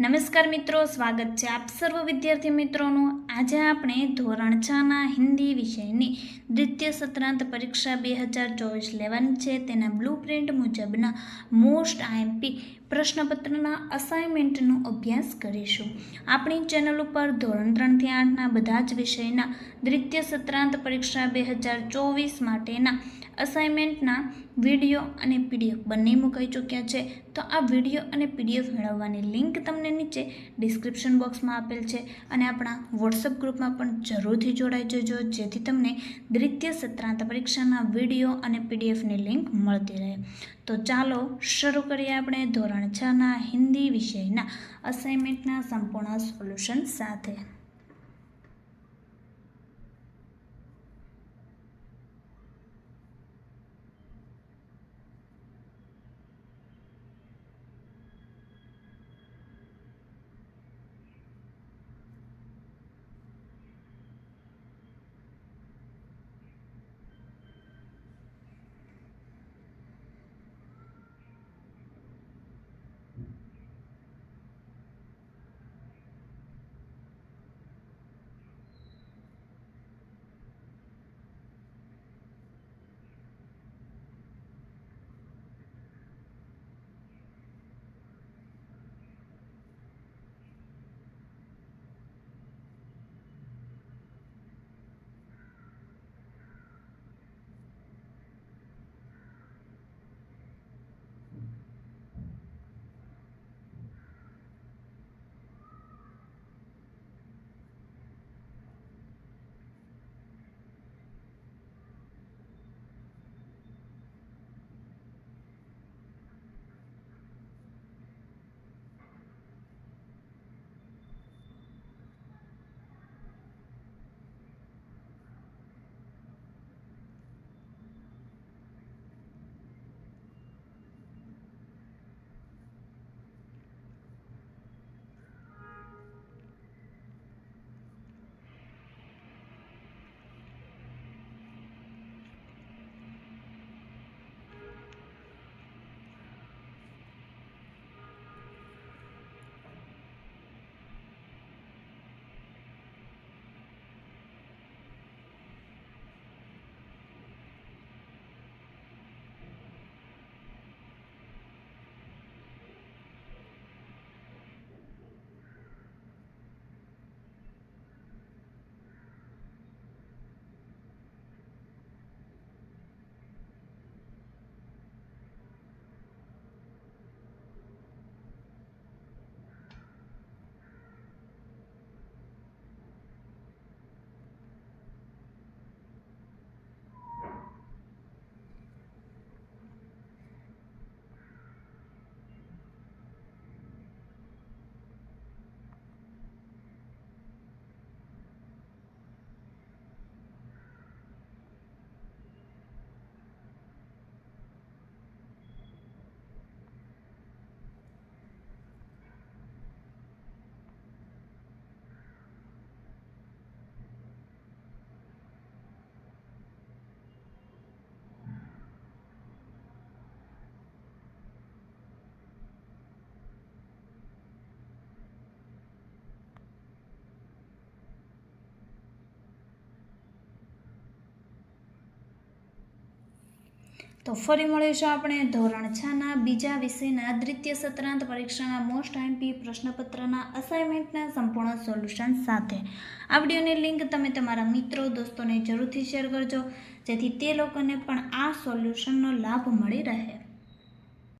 નમસ્કાર મિત્રો, સ્વાગત છે આપ સર્વ વિદ્યાર્થી મિત્રોનું. આજે આપણે ધોરણ છના હિન્દી વિષયની દ્વિતીય સત્રાંત પરીક્ષા બે હજાર ચોવીસ લેવાની છે. તેના બ્લુ પ્રિન્ટ મુજબના મોસ્ટ આઈએમપી પ્રશ્નપત્રના અસાઇનમેન્ટનો અભ્યાસ કરીશું. આપણી ચેનલ ઉપર ધોરણ ત્રણથી આઠના બધા જ વિષયના દ્વિતીય સત્રાંત પરીક્ષા બે હજાર ચોવીસ માટેના અસાઇનમેન્ટના વીડિયો અને પીડીએફ બંને મુકાઈ ચૂક્યા છે. તો આ વીડિયો અને પીડીએફ મેળવવાની લિંક તમને નીચે ડિસ્ક્રિપ્શન બોક્સમાં આપેલ છે અને આપણા વોટ્સઅપ ગ્રુપમાં પણ જરૂરથી જોડાઈ જજો, જેથી તમને દ્વિતીય સત્રાંત પરીક્ષાના વીડિયો અને પીડીએફની લિંક મળતી રહે. તો ચાલો શરૂ કરીએ આપણે ધોરણ છના હિન્દી વિષયના અસાઇનમેન્ટના સંપૂર્ણ સોલ્યુશન સાથે. તો ફરી મળીશું આપણે ધોરણ છના બીજા વિષયના દ્વિતીય સત્રાંત પરીક્ષાના મોસ્ટ આઈમપી પ્રશ્નપત્રના અસાઇનમેન્ટના સંપૂર્ણ સોલ્યુશન સાથે. આ વિડીયોની લિંક તમે તમારા મિત્રો, દોસ્તોને જરૂરથી શેર કરજો, જેથી તે લોકોને પણ આ સોલ્યુશનનો લાભ મળી રહે.